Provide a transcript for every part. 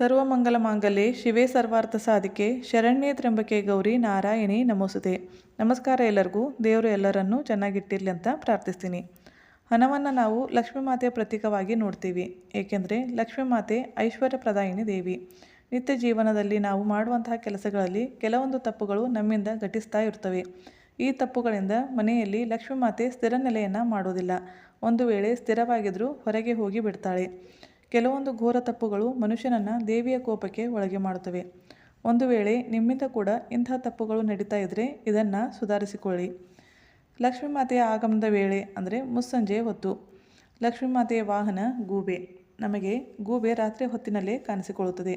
ಸರ್ವಮಂಗಲ ಮಾಂಗಲ್ಯ, ಶಿವೇ ಸರ್ವಾರ್ಥ ಸಾಧಿಕೆ, ಶರಣ್ಯೆ ತ್ರ್ಯಂಬಕೆ ಗೌರಿ, ನಾರಾಯಣಿ ನಮೋಸುದೆ ನಮಸ್ಕಾರ ಎಲ್ಲರಿಗೂ, ದೇವರು ಎಲ್ಲರನ್ನೂ ಚೆನ್ನಾಗಿಟ್ಟಿರಲಿ ಅಂತ ಪ್ರಾರ್ಥಿಸ್ತೀನಿ. ಹಣವನ್ನು ನಾವು ಲಕ್ಷ್ಮೀ ಮಾತೆಯ ಪ್ರತೀಕವಾಗಿ ನೋಡ್ತೀವಿ. ಏಕೆಂದರೆ ಲಕ್ಷ್ಮೀ ಮಾತೆ ಐಶ್ವರ್ಯ ಪ್ರದಾಯಿನಿ ದೇವಿ. ನಿತ್ಯ ಜೀವನದಲ್ಲಿ ನಾವು ಮಾಡುವಂತಹ ಕೆಲಸಗಳಲ್ಲಿ ಕೆಲವೊಂದು ತಪ್ಪುಗಳು ನಮ್ಮಿಂದ ಘಟಿಸ್ತಾ ಇರ್ತವೆ. ಈ ತಪ್ಪುಗಳಿಂದ ಮನೆಯಲ್ಲಿ ಲಕ್ಷ್ಮೀ ಮಾತೆ ಸ್ಥಿರ ನೆಲೆಯನ್ನು ಮಾಡೋದಿಲ್ಲ. ಒಂದು ವೇಳೆ ಸ್ಥಿರವಾಗಿದ್ದರೂ ಹೊರಗೆ ಹೋಗಿ ಬಿಡ್ತಾಳೆ. ಕೆಲವೊಂದು ಘೋರ ತಪ್ಪುಗಳು ಮನುಷ್ಯನನ್ನು ದೇವಿಯ ಕೋಪಕ್ಕೆ ಒಳಗೆ ಮಾಡುತ್ತವೆ. ಒಂದು ವೇಳೆ ನಿಮ್ಮಿಂದ ಕೂಡ ಇಂತಹ ತಪ್ಪುಗಳು ನಡೀತಾ ಇದ್ದರೆ ಇದನ್ನು ಸುಧಾರಿಸಿಕೊಳ್ಳಿ. ಲಕ್ಷ್ಮೀ ಮಾತೆಯ ಆಗಮನದ ವೇಳೆ ಅಂದರೆ ಮುಸ್ಸಂಜೆ ಹೊತ್ತು. ಲಕ್ಷ್ಮೀ ಮಾತೆಯ ವಾಹನ ಗೂಬೆ. ನಮಗೆ ಗೂಬೆ ರಾತ್ರಿ ಹೊತ್ತಿನಲ್ಲೇ ಕಾಣಿಸಿಕೊಳ್ಳುತ್ತದೆ.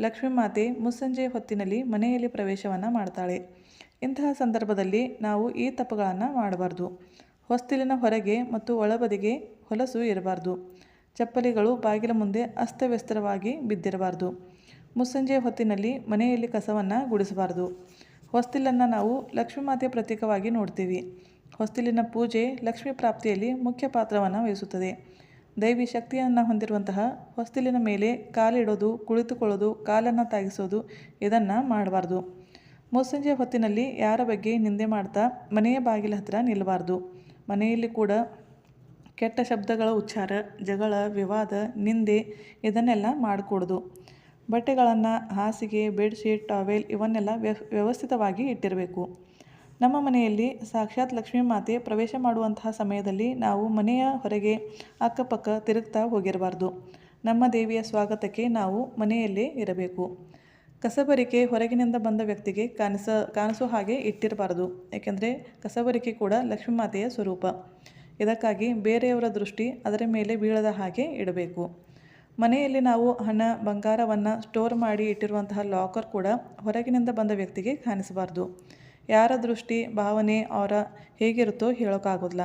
ಲಕ್ಷ್ಮೀ ಮಾತೆ ಮುಸ್ಸಂಜೆ ಹೊತ್ತಿನಲ್ಲಿ ಮನೆಯಲ್ಲಿ ಪ್ರವೇಶವನ್ನು ಮಾಡ್ತಾಳೆ. ಇಂತಹ ಸಂದರ್ಭದಲ್ಲಿ ನಾವು ಈ ತಪ್ಪುಗಳನ್ನು ಮಾಡಬಾರ್ದು. ಹೊಸ್ತಿಲಿನ ಹೊರಗೆ ಮತ್ತು ಒಳಬದಿಗೆ ಹೊಲಸು ಇರಬಾರ್ದು. ಚಪ್ಪಲಿಗಳು ಬಾಗಿಲ ಮುಂದೆ ಅಸ್ತವ್ಯಸ್ತವಾಗಿ ಬಿದ್ದಿರಬಾರ್ದು. ಮುಸ್ಸಂಜೆ ಹೊತ್ತಿನಲ್ಲಿ ಮನೆಯಲ್ಲಿ ಕಸವನ್ನು ಗುಡಿಸಬಾರ್ದು. ಹೊಸ್ತಿಲನ್ನು ನಾವು ಲಕ್ಷ್ಮೀ ಮಾತೆಯ ಪ್ರತೀಕವಾಗಿ ನೋಡ್ತೀವಿ. ಹೊಸ್ತಿಲಿನ ಪೂಜೆ ಲಕ್ಷ್ಮೀ ಪ್ರಾಪ್ತಿಯಲ್ಲಿ ಮುಖ್ಯ ಪಾತ್ರವನ್ನು ವಹಿಸುತ್ತದೆ. ದೈವಿ ಶಕ್ತಿಯನ್ನು ಹೊಂದಿರುವಂತಹ ಹೊಸ್ತಿಲಿನ ಮೇಲೆ ಕಾಲಿಡೋದು, ಕುಳಿತುಕೊಳ್ಳೋದು, ಕಾಲನ್ನು ತಾಗಿಸೋದು ಇದನ್ನು ಮಾಡಬಾರ್ದು. ಮುಸ್ಸಂಜೆ ಹೊತ್ತಿನಲ್ಲಿ ಯಾರ ಬಗ್ಗೆ ನಿಂದೆ ಮಾಡ್ತಾ ಮನೆಯ ಬಾಗಿಲ ಹತ್ತಿರ ನಿಲ್ಲಬಾರ್ದು. ಮನೆಯಲ್ಲಿ ಕೂಡ ಕೆಟ್ಟ ಶಬ್ದಗಳ ಉಚ್ಚಾರ, ಜಗಳ, ವಿವಾದ, ನಿಂದೆ ಇದನ್ನೆಲ್ಲ ಮಾಡಕೂಡ್ದು. ಬಟ್ಟೆಗಳನ್ನು, ಹಾಸಿಗೆ, ಬೆಡ್ಶೀಟ್, ಟಾವೆಲ್ ಇವನ್ನೆಲ್ಲ ವ್ಯವಸ್ಥಿತವಾಗಿ ಇಟ್ಟಿರಬೇಕು. ನಮ್ಮ ಮನೆಯಲ್ಲಿ ಸಾಕ್ಷಾತ್ ಲಕ್ಷ್ಮೀ ಮಾತೆ ಪ್ರವೇಶ ಮಾಡುವಂತಹ ಸಮಯದಲ್ಲಿ ನಾವು ಮನೆಯ ಹೊರಗೆ ಅಕ್ಕಪಕ್ಕ ತಿರುಗ್ತಾ ಹೋಗಿರಬಾರ್ದು. ನಮ್ಮ ದೇವಿಯ ಸ್ವಾಗತಕ್ಕೆ ನಾವು ಮನೆಯಲ್ಲೇ ಇರಬೇಕು. ಕಸಬರಿಕೆ ಹೊರಗಿನಿಂದ ಬಂದ ವ್ಯಕ್ತಿಗೆ ಕಾಣಿಸ, ಕಾಣಿಸೋ ಹಾಗೆ ಇಟ್ಟಿರಬಾರ್ದು. ಏಕೆಂದರೆ ಕಸಬರಿಕೆ ಕೂಡ ಲಕ್ಷ್ಮೀ ಮಾತೆಯ ಸ್ವರೂಪ. ಇದಕ್ಕಾಗಿ ಬೇರೆಯವರ ದೃಷ್ಟಿ ಅದರ ಮೇಲೆ ಬೀಳದ ಹಾಗೆ ಇಡಬೇಕು. ಮನೆಯಲ್ಲಿ ನಾವು ಹಣ, ಬಂಗಾರವನ್ನು ಸ್ಟೋರ್ ಮಾಡಿ ಇಟ್ಟಿರುವಂತಹ ಲಾಕರ್ ಕೂಡ ಹೊರಗಿನಿಂದ ಬಂದ ವ್ಯಕ್ತಿಗೆ ಕಾಣಿಸಬಾರ್ದು. ಯಾರ ದೃಷ್ಟಿ, ಭಾವನೆ ಅವರ ಹೇಗಿರುತ್ತೋ ಹೇಳೋಕ್ಕಾಗೋದಿಲ್ಲ.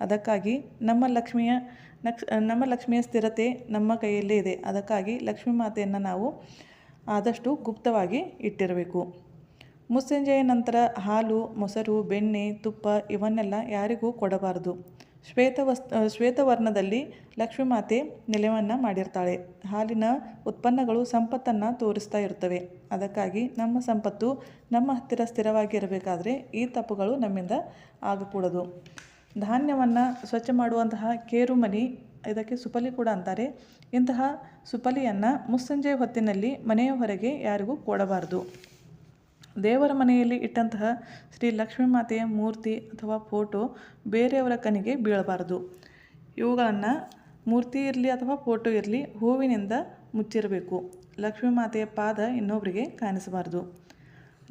ಅದಕ್ಕಾಗಿ ನಮ್ಮ ಲಕ್ಷ್ಮಿಯ ನಮ್ಮ ಲಕ್ಷ್ಮಿಯ ಸ್ಥಿರತೆ ನಮ್ಮ ಕೈಯಲ್ಲೇ ಇದೆ. ಅದಕ್ಕಾಗಿ ಲಕ್ಷ್ಮೀ ಮಾತೆಯನ್ನು ನಾವು ಆದಷ್ಟು ಗುಪ್ತವಾಗಿ ಇಟ್ಟಿರಬೇಕು. ಮುಸ್ಸಂಜೆಯ ನಂತರ ಹಾಲು, ಮೊಸರು, ಬೆಣ್ಣೆ, ತುಪ್ಪ ಇವನ್ನೆಲ್ಲ ಯಾರಿಗೂ ಕೊಡಬಾರದು. ಶ್ವೇತವಸ್ ಶ್ವೇತವರ್ಣದಲ್ಲಿ ಲಕ್ಷ್ಮೀ ಮಾತೆ ನೆಲೆವನ್ನು ಮಾಡಿರ್ತಾಳೆ. ಹಾಲಿನ ಉತ್ಪನ್ನಗಳು ಸಂಪತ್ತನ್ನು ತೋರಿಸ್ತಾ ಇರ್ತವೆ. ಅದಕ್ಕಾಗಿ ನಮ್ಮ ಸಂಪತ್ತು ನಮ್ಮ ಹತ್ತಿರ ಸ್ಥಿರವಾಗಿ ಇರಬೇಕಾದ್ರೆ ಈ ತಪ್ಪುಗಳು ನಮ್ಮಿಂದ ಆಗಕೂಡದು. ಧಾನ್ಯವನ್ನು ಸ್ವಚ್ಛ ಮಾಡುವಂತಹ ಕೇರು ಮನಿ ಇದಕ್ಕೆ ಸುಪಲಿ ಕೂಡ ಅಂತಾರೆ. ಇಂತಹ ಸುಪಲಿಯನ್ನು ಮುಸ್ಸಂಜೆ ಹೊತ್ತಿನಲ್ಲಿ ಮನೆಯ ಹೊರಗೆ ಯಾರಿಗೂ ಕೊಡಬಾರ್ದು. ದೇವರ ಮನೆಯಲ್ಲಿ ಇಟ್ಟಂತಹ ಶ್ರೀ ಲಕ್ಷ್ಮೀ ಮಾತೆಯ ಮೂರ್ತಿ ಅಥವಾ ಫೋಟೋ ಬೇರೆಯವರ ಕಣ್ಣಿಗೆ ಬೀಳಬಾರದು. ಇವುಗಳನ್ನು ಮೂರ್ತಿ ಇರಲಿ ಅಥವಾ ಫೋಟೋ ಇರಲಿ ಹೂವಿನಿಂದ ಮುಚ್ಚಿರಬೇಕು. ಲಕ್ಷ್ಮೀ ಮಾತೆಯ ಪಾದ ಇನ್ನೊಬ್ಬರಿಗೆ ಕಾಣಿಸಬಾರದು.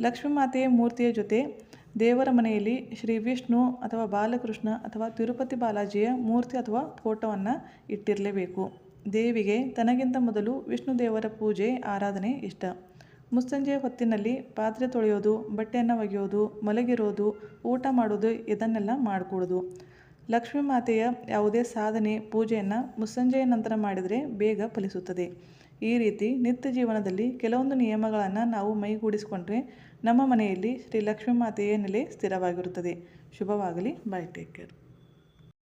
ಲಕ್ಷ್ಮೀ ಮಾತೆಯ ಮೂರ್ತಿಯ ಜೊತೆ ದೇವರ ಮನೆಯಲ್ಲಿ ಶ್ರೀ ವಿಷ್ಣು ಅಥವಾ ಬಾಲಕೃಷ್ಣ ಅಥವಾ ತಿರುಪತಿ ಬಾಲಾಜಿಯ ಮೂರ್ತಿ ಅಥವಾ ಫೋಟೋವನ್ನು ಇಟ್ಟಿರಲೇಬೇಕು. ದೇವಿಗೆ ತನಗಿಂತ ಮೊದಲು ವಿಷ್ಣು ದೇವರ ಪೂಜೆ, ಆರಾಧನೆ ಇಷ್ಟ. ಮುಸ್ಸಂಜೆ ಹೊತ್ತಿನಲ್ಲಿ ಪಾತ್ರೆ ತೊಳೆಯೋದು, ಬಟ್ಟೆಯನ್ನು ಒಗೆಯೋದು, ಮಲಗಿರೋದು, ಊಟ ಮಾಡೋದು ಇದನ್ನೆಲ್ಲ ಮಾಡಿಕೊಡೋದು. ಲಕ್ಷ್ಮೀ ಮಾತೆಯ ಯಾವುದೇ ಸಾಧನೆ, ಪೂಜೆಯನ್ನು ಮುಸ್ಸಂಜೆಯ ನಂತರ ಮಾಡಿದರೆ ಬೇಗ ಫಲಿಸುತ್ತದೆ. ಈ ರೀತಿ ನಿತ್ಯ ಜೀವನದಲ್ಲಿ ಕೆಲವೊಂದು ನಿಯಮಗಳನ್ನು ನಾವು ಮೈಗೂಡಿಸಿಕೊಂಡ್ರೆ ನಮ್ಮ ಮನೆಯಲ್ಲಿ ಶ್ರೀ ಲಕ್ಷ್ಮೀ ಮಾತೆಯ ನೆಲೆ ಸ್ಥಿರವಾಗಿರುತ್ತದೆ. ಶುಭವಾಗಲಿ. Bye take care